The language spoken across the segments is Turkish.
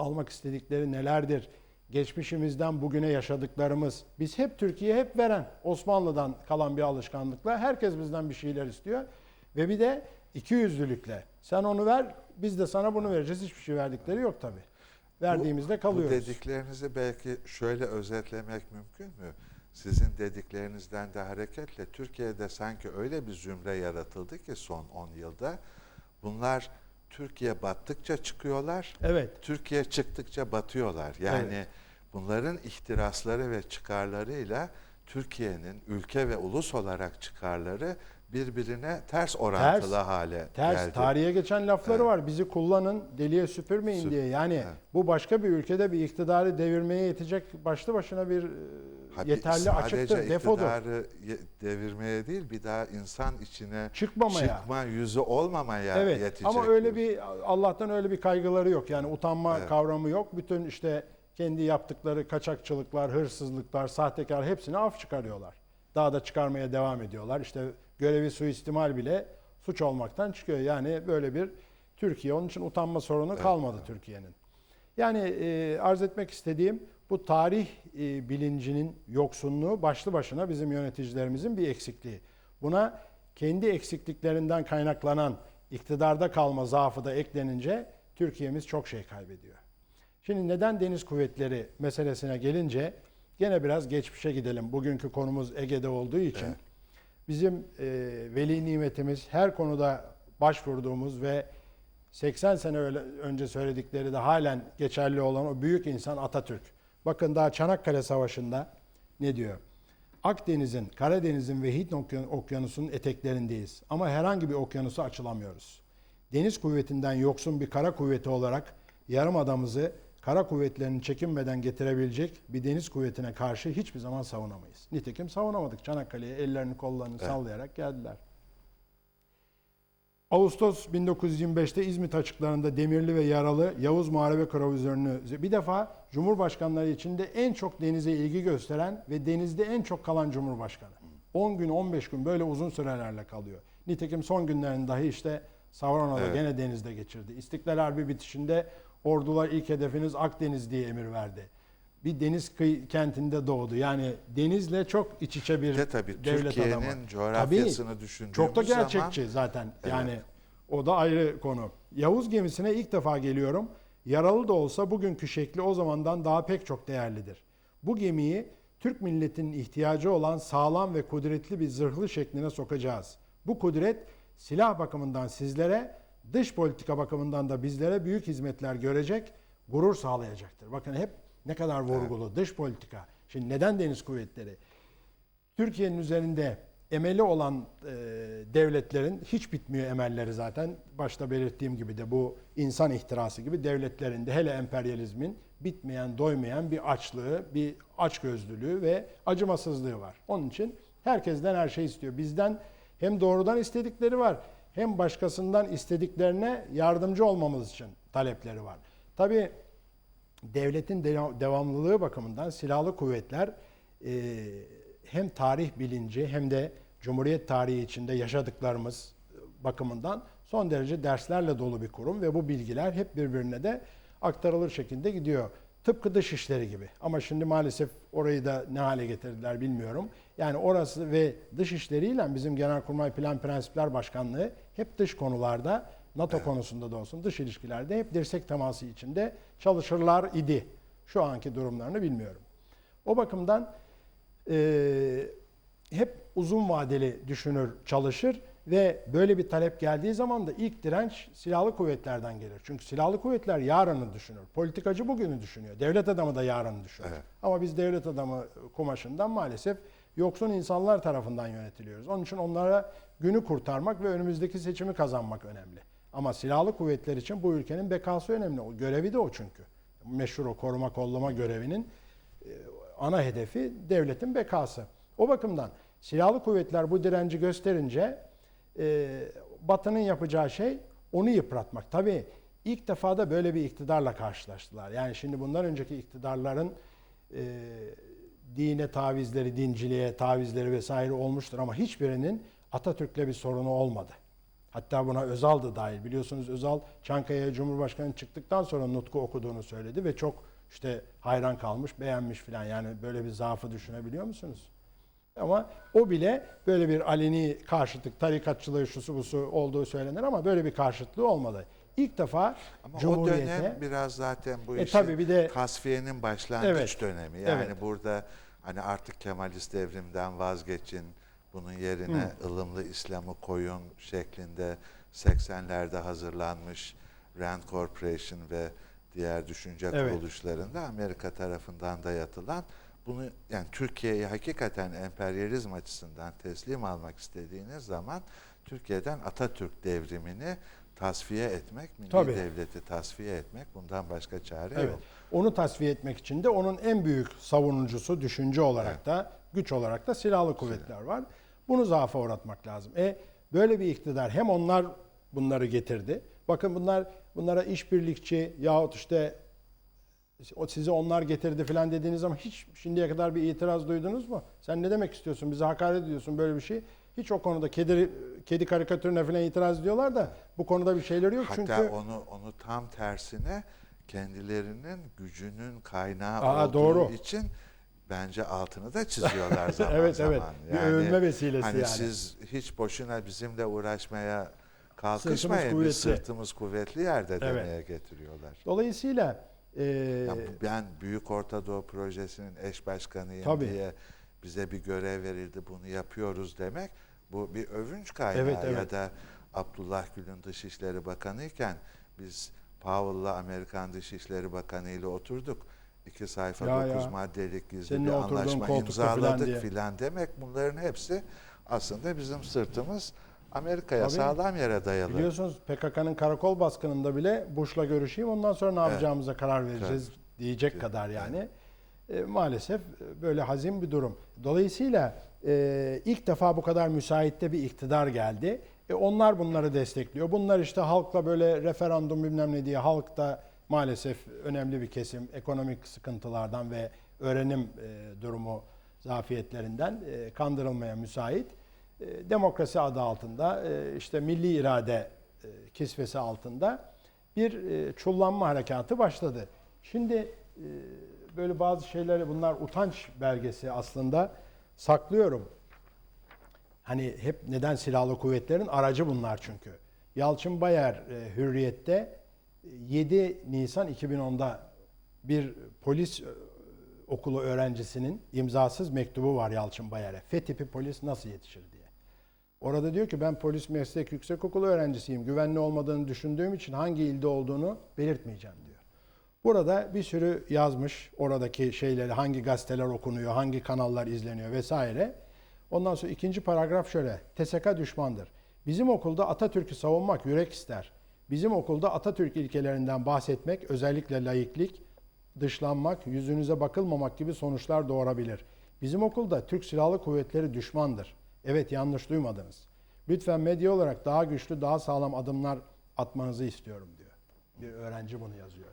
almak istedikleri nelerdir? Geçmişimizden bugüne yaşadıklarımız. Biz hep Türkiye hep veren. Osmanlı'dan kalan bir alışkanlıkla herkes bizden bir şeyler istiyor. Ve bir de iki yüzlülükle. Sen onu ver, biz de sana bunu vereceğiz. Hiçbir şey verdikleri yok tabii. Verdiğimizde Bu kalıyoruz. dediklerinizi belki şöyle özetlemek mümkün mü? Sizin dediklerinizden de hareketle Türkiye'de sanki öyle bir zümre yaratıldı ki son 10 yılda bunlar Türkiye battıkça çıkıyorlar. Evet. Türkiye çıktıkça batıyorlar. Yani Evet. bunların ihtirasları ve çıkarlarıyla Türkiye'nin ülke ve ulus olarak çıkarları birbirine ters orantılı hale Ters geldi. tarihe geçen lafları Evet. var. Bizi kullanın, deliye süpürmeyin Süp- diye. Yani Evet. bu başka bir ülkede bir iktidarı devirmeye yetecek başlı başına bir Ha, yeterli açıktır, defodur. devirmeye değil bir daha insan içine Çıkmamaya. çıkma yüzü olmamaya Evet yetecek. ama öyle bir Allah'tan öyle bir kaygıları yok. Yani utanma Evet. kavramı yok. Bütün işte kendi yaptıkları kaçakçılıklar, hırsızlıklar, sahtekar hepsini af çıkarıyorlar. Daha da çıkarmaya devam ediyorlar. İşte görevi suistimal bile suç olmaktan çıkıyor. Yani böyle bir Türkiye. Onun için utanma sorunu kalmadı Türkiye'nin. Yani e, arz etmek istediğim bu tarih e, bilincinin yoksunluğu başlı başına bizim yöneticilerimizin bir eksikliği. Buna kendi eksikliklerinden kaynaklanan iktidarda kalma zaafı da eklenince Türkiye'miz çok şey kaybediyor. Şimdi neden deniz kuvvetleri meselesine gelince gene biraz geçmişe gidelim. Bugünkü konumuz Ege'de olduğu için bizim e, veli nimetimiz her konuda başvurduğumuz ve 80 sene öyle- önce söyledikleri de halen geçerli olan o büyük insan Atatürk. Bakın daha Çanakkale Savaşı'nda ne diyor? Akdeniz'in, Karadeniz'in ve Hint okyan- okyanusunun eteklerindeyiz. Ama herhangi bir okyanusa açılamıyoruz. Deniz kuvvetinden yoksun bir kara kuvveti olarak yarım adamızı kara kuvvetlerinin çekinmeden getirebilecek bir deniz kuvvetine karşı hiçbir zaman savunamayız. Nitekim savunamadık. Çanakkale'ye ellerini kollarını sallayarak geldiler. Ağustos 1925'te İzmit açıklarında demirli ve yaralı Yavuz Muharebe Kravizörünü bir defa Cumhurbaşkanları içinde en çok denize ilgi gösteren ve denizde en çok kalan Cumhurbaşkanı. 10 gün 15 gün böyle uzun sürelerle kalıyor. Nitekim son günlerini dahi işte Savrona'da Evet. gene denizde geçirdi. İstiklal Harbi bitişinde ordular ilk hedefiniz Akdeniz diye emir verdi. Bir deniz kıyı kentinde doğdu. Yani denizle çok iç içe bir de tabii devlet adamı. Türkiye'nin coğrafyasını Tabii, düşündüğümüz Çok da zaman- gerçekçi zaten. Evet. Yani o da ayrı konu. Yavuz gemisine ilk defa geliyorum. Yaralı da olsa bugünkü şekli o zamandan daha pek çok değerlidir. Bu gemiyi Türk milletinin ihtiyacı olan sağlam ve kudretli bir zırhlı şekline sokacağız. Bu kudret silah bakımından sizlere, dış politika bakımından da bizlere büyük hizmetler görecek, gurur sağlayacaktır. Bakın hep ne kadar vurgulu dış politika. Şimdi neden deniz kuvvetleri? Türkiye'nin üzerinde emeli olan e, devletlerin hiç bitmiyor emelleri zaten. Başta belirttiğim gibi de bu insan ihtirası gibi devletlerin de hele emperyalizmin bitmeyen, doymayan bir açlığı, bir açgözlülüğü ve acımasızlığı var. Onun için herkesten her şey istiyor. Bizden hem doğrudan istedikleri var hem başkasından istediklerine yardımcı olmamız için talepleri var. Tabii devletin de- devamlılığı bakımından silahlı kuvvetler e, hem tarih bilinci hem de Cumhuriyet tarihi içinde yaşadıklarımız bakımından son derece derslerle dolu bir kurum ve bu bilgiler hep birbirine de aktarılır şekilde gidiyor. Tıpkı dış işleri gibi. Ama şimdi maalesef orayı da ne hale getirdiler bilmiyorum. Yani orası ve dış işleriyle bizim Genelkurmay Plan Prensipler Başkanlığı hep dış konularda NATO konusunda da olsun dış ilişkilerde hep dirsek teması içinde çalışırlar idi. Şu anki durumlarını bilmiyorum. O bakımdan e, hep uzun vadeli düşünür, çalışır ve böyle bir talep geldiği zaman da ilk direnç silahlı kuvvetlerden gelir. Çünkü silahlı kuvvetler yarını düşünür. Politikacı bugünü düşünüyor. Devlet adamı da yarını düşünür. Evet. Ama biz devlet adamı kumaşından maalesef yoksun insanlar tarafından yönetiliyoruz. Onun için onlara günü kurtarmak ve önümüzdeki seçimi kazanmak önemli. Ama silahlı kuvvetler için bu ülkenin bekası önemli. O görevi de o çünkü. Meşhur o koruma kollama görevinin e, ana hedefi devletin bekası. O bakımdan silahlı kuvvetler bu direnci gösterince e, Batı'nın yapacağı şey onu yıpratmak. Tabii ilk defa da böyle bir iktidarla karşılaştılar. Yani şimdi bundan önceki iktidarların e, dine tavizleri, dinciliğe tavizleri vesaire olmuştur ama hiçbirinin Atatürk'le bir sorunu olmadı. Hatta buna Özal da dahil. Biliyorsunuz Özal Çankaya Cumhurbaşkanı çıktıktan sonra nutku okuduğunu söyledi ve çok işte hayran kalmış, beğenmiş filan. Yani böyle bir zaafı düşünebiliyor musunuz? Ama o bile böyle bir aleni karşıtlık, tarikatçılığı şusu busu olduğu söylenir ama böyle bir karşıtlığı olmadı. İlk defa Ama o Cumhuriyete dönem biraz zaten bu E, işin tabii bir de- tasfiyenin başlangıç Evet, dönemi. Yani evet. burada hani artık Kemalist devrimden vazgeçin, bunun yerine ılımlı İslam'ı koyun şeklinde 80'lerde hazırlanmış Rand Corporation ve diğer düşünce Evet. kuruluşlarında Amerika tarafından dayatılan bunu yani Türkiye'yi hakikaten emperyalizm açısından teslim almak istediğiniz zaman Türkiye'den Atatürk devrimini tasfiye etmek, milli Tabii. devleti tasfiye etmek bundan başka çare Evet. yok. Onu tasfiye etmek için de onun en büyük savunucusu düşünce olarak da güç olarak da silahlı kuvvetler var. Bunu zaafa uğratmak lazım. E böyle bir iktidar hem onlar bunları getirdi. Bakın bunlar bunlara işbirlikçi yahut işte o sizi onlar getirdi falan dediğiniz zaman hiç şimdiye kadar bir itiraz duydunuz mu? Sen ne demek istiyorsun? Bize hakaret ediyorsun böyle bir şey. Hiç o konuda kedi kedi karikatürüne falan itiraz ediyorlar da bu konuda bir şeyleri yok Hatta çünkü onu onu tam tersine kendilerinin gücünün kaynağı Aa, olduğu doğru. için bence altını da çiziyorlar zaman Evet, zaman. evet. Bir övünme vesilesi hani yani. siz hiç boşuna bizimle uğraşmaya Sırtımız kalkışmayın. kuvvetli. Biz sırtımız kuvvetli yerde Evet. demeye getiriyorlar. dolayısıyla e, Ya bu- ben Büyük Orta Doğu Projesi'nin eş başkanıyım Tabii. diye bize bir görev verildi bunu yapıyoruz demek bu bir övünç kaynağı Evet, evet. ya da Abdullah Gül'ün Dışişleri Bakanı iken biz Powell'la Amerikan Dışişleri Bakanı ile oturduk. İki sayfa Ya, dokuz ya. maddelik gizli Senin bir anlaşma filan imzaladık filan demek bunların hepsi aslında bizim sırtımız Amerika'ya Tabii. sağlam yere dayalı. biliyorsunuz PKK'nın karakol baskınında bile Bush'la görüşeyim ondan sonra ne yapacağımıza karar vereceğiz diyecek kadar yani. E, maalesef böyle hazin bir durum. Dolayısıyla e, ilk defa bu kadar müsaitte bir iktidar geldi. E, onlar bunları destekliyor. Bunlar işte halkla böyle referandum bilmem ne diye halk da maalesef önemli bir kesim ekonomik sıkıntılardan ve öğrenim e, durumu zafiyetlerinden e, kandırılmaya müsait. E, demokrasi adı altında e, işte milli irade e, kisvesi altında bir e, çullanma harekatı başladı. Şimdi e, böyle bazı şeyleri bunlar utanç belgesi aslında saklıyorum. Hani hep neden silahlı kuvvetlerin aracı bunlar çünkü. Yalçın Bayer e, Hürriyet'te 7 Nisan 2010'da bir polis e, okulu öğrencisinin imzasız mektubu var Yalçın Bayer'e. F polis nasıl yetişir diye. Orada diyor ki ben polis meslek yüksekokulu öğrencisiyim. Güvenli olmadığını düşündüğüm için hangi ilde olduğunu belirtmeyeceğim diyor. Burada bir sürü yazmış oradaki şeyleri hangi gazeteler okunuyor, hangi kanallar izleniyor vesaire. Ondan sonra ikinci paragraf şöyle. TSK düşmandır. Bizim okulda Atatürk'ü savunmak yürek ister. Bizim okulda Atatürk ilkelerinden bahsetmek özellikle laiklik, dışlanmak, yüzünüze bakılmamak gibi sonuçlar doğurabilir. Bizim okulda Türk Silahlı Kuvvetleri düşmandır. Evet yanlış duymadınız. Lütfen medya olarak daha güçlü, daha sağlam adımlar atmanızı istiyorum diyor. Bir öğrenci bunu yazıyor.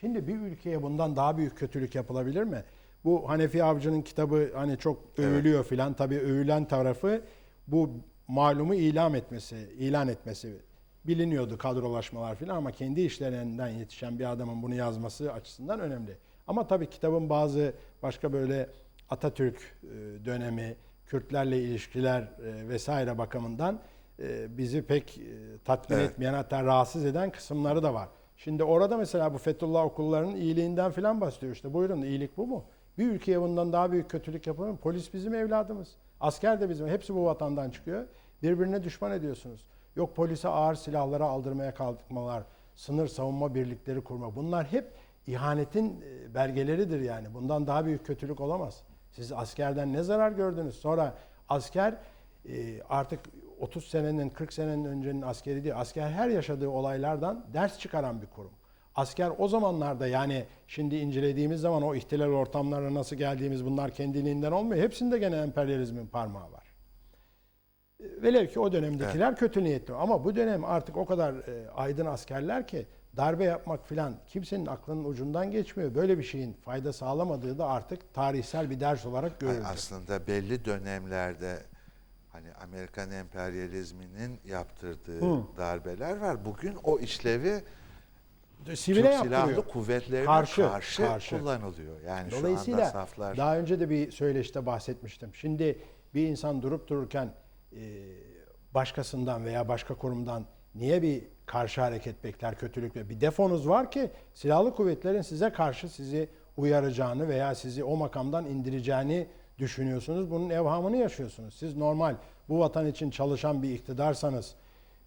Şimdi bir ülkeye bundan daha büyük kötülük yapılabilir mi? Bu Hanefi Avcı'nın kitabı hani çok övülüyor filan. Tabii övülen tarafı bu malumu ilan etmesi, ilan etmesi biliniyordu kadrolaşmalar filan ama kendi işlerinden yetişen bir adamın bunu yazması açısından önemli. Ama tabii kitabın bazı başka böyle Atatürk e, dönemi, Kürtlerle ilişkiler e, vesaire bakımından e, bizi pek tatmin Evet. etmeyen hatta rahatsız eden kısımları da var. Şimdi orada mesela bu Fethullah okullarının iyiliğinden filan bahsediyor işte. Buyurun iyilik bu mu? Bir ülkeye bundan daha büyük kötülük yapılır mı? Polis bizim evladımız. Asker de bizim. Hepsi bu vatandan çıkıyor. Birbirine düşman ediyorsunuz. Yok polise ağır silahlara aldırmaya kalkmalar, sınır savunma birlikleri kurma. Bunlar hep ihanetin e, belgeleridir yani. Bundan daha büyük kötülük olamaz. Siz askerden ne zarar gördünüz? Sonra asker e, artık 30 senenin 40 senenin öncenin askeri değil. Asker her yaşadığı olaylardan ders çıkaran bir kurum. Asker o zamanlarda yani şimdi incelediğimiz zaman o ihtilal ortamlarına nasıl geldiğimiz bunlar kendiliğinden olmuyor. Hepsinde gene emperyalizmin parmağı var. Velev ki o dönemdekiler kötü niyetli ama bu dönem artık o kadar e, aydın askerler ki darbe yapmak filan kimsenin aklının ucundan geçmiyor. Böyle bir şeyin fayda sağlamadığı da artık tarihsel bir ders olarak görülüyor. Aslında belli dönemlerde hani Amerikan emperyalizminin yaptırdığı Hı. darbeler var. Bugün o işlevi Sivile Türk. Silahlı Kuvvetlerine Karşı, karşı, karşı. kullanılıyor. Yani Dolayısıyla şu anda saflar daha önce de bir söyleşte bahsetmiştim. Şimdi bir insan durup dururken başkasından veya başka kurumdan niye bir karşı hareket bekler kötülük ve bir defonuz var ki silahlı kuvvetlerin size karşı sizi uyaracağını veya sizi o makamdan indireceğini düşünüyorsunuz. Bunun evhamını yaşıyorsunuz. Siz normal bu vatan için çalışan bir iktidarsanız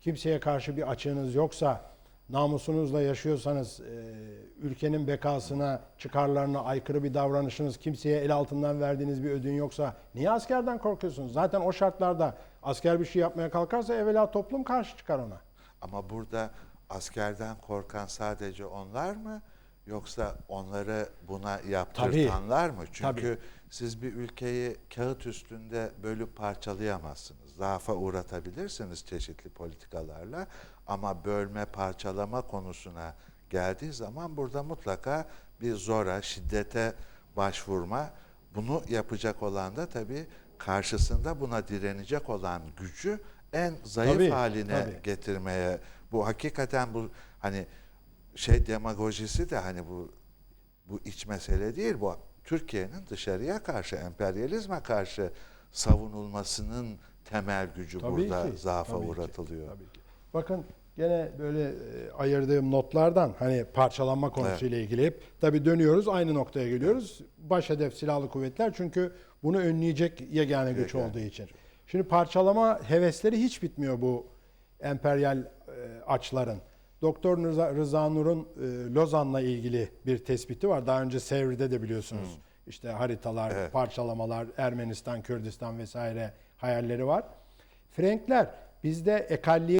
kimseye karşı bir açığınız yoksa, namusunuzla yaşıyorsanız, e, ülkenin bekasına, çıkarlarına aykırı bir davranışınız, kimseye el altından verdiğiniz bir ödün yoksa niye askerden korkuyorsunuz? Zaten o şartlarda asker bir şey yapmaya kalkarsa evvela toplum karşı çıkar ona. Ama burada askerden korkan sadece onlar mı? Yoksa onları buna yaptırtanlar mı? Çünkü Tabii. siz bir ülkeyi kağıt üstünde bölüp parçalayamazsınız. Zaafa uğratabilirsiniz çeşitli politikalarla. Ama bölme, parçalama konusuna geldiği zaman burada mutlaka bir zora, şiddete başvurma. Bunu yapacak olan da tabii karşısında buna direnecek olan gücü en zayıf Tabii, haline tabii. getirmeye bu hakikaten bu hani şey demagojisi de hani bu bu iç mesele değil bu Türkiye'nin dışarıya karşı emperyalizme karşı savunulmasının temel gücü burada zaafa tabii ki, uğratılıyor. tabii ki. Bakın gene böyle e, ayırdığım notlardan hani parçalanma konusuyla ilgili hep tabii dönüyoruz aynı noktaya geliyoruz. Baş hedef silahlı kuvvetler çünkü bunu önleyecek yegane güç Yegane. olduğu için. Şimdi parçalama hevesleri hiç bitmiyor bu emperyal e, açların. Doktor Rıza, Nur'un e, Lozan'la ilgili bir tespiti var. Daha önce Sevr'de de biliyorsunuz. İşte haritalar, Evet. parçalamalar, Ermenistan, Kürdistan vesaire hayalleri var. Frenkler bizde ekalliye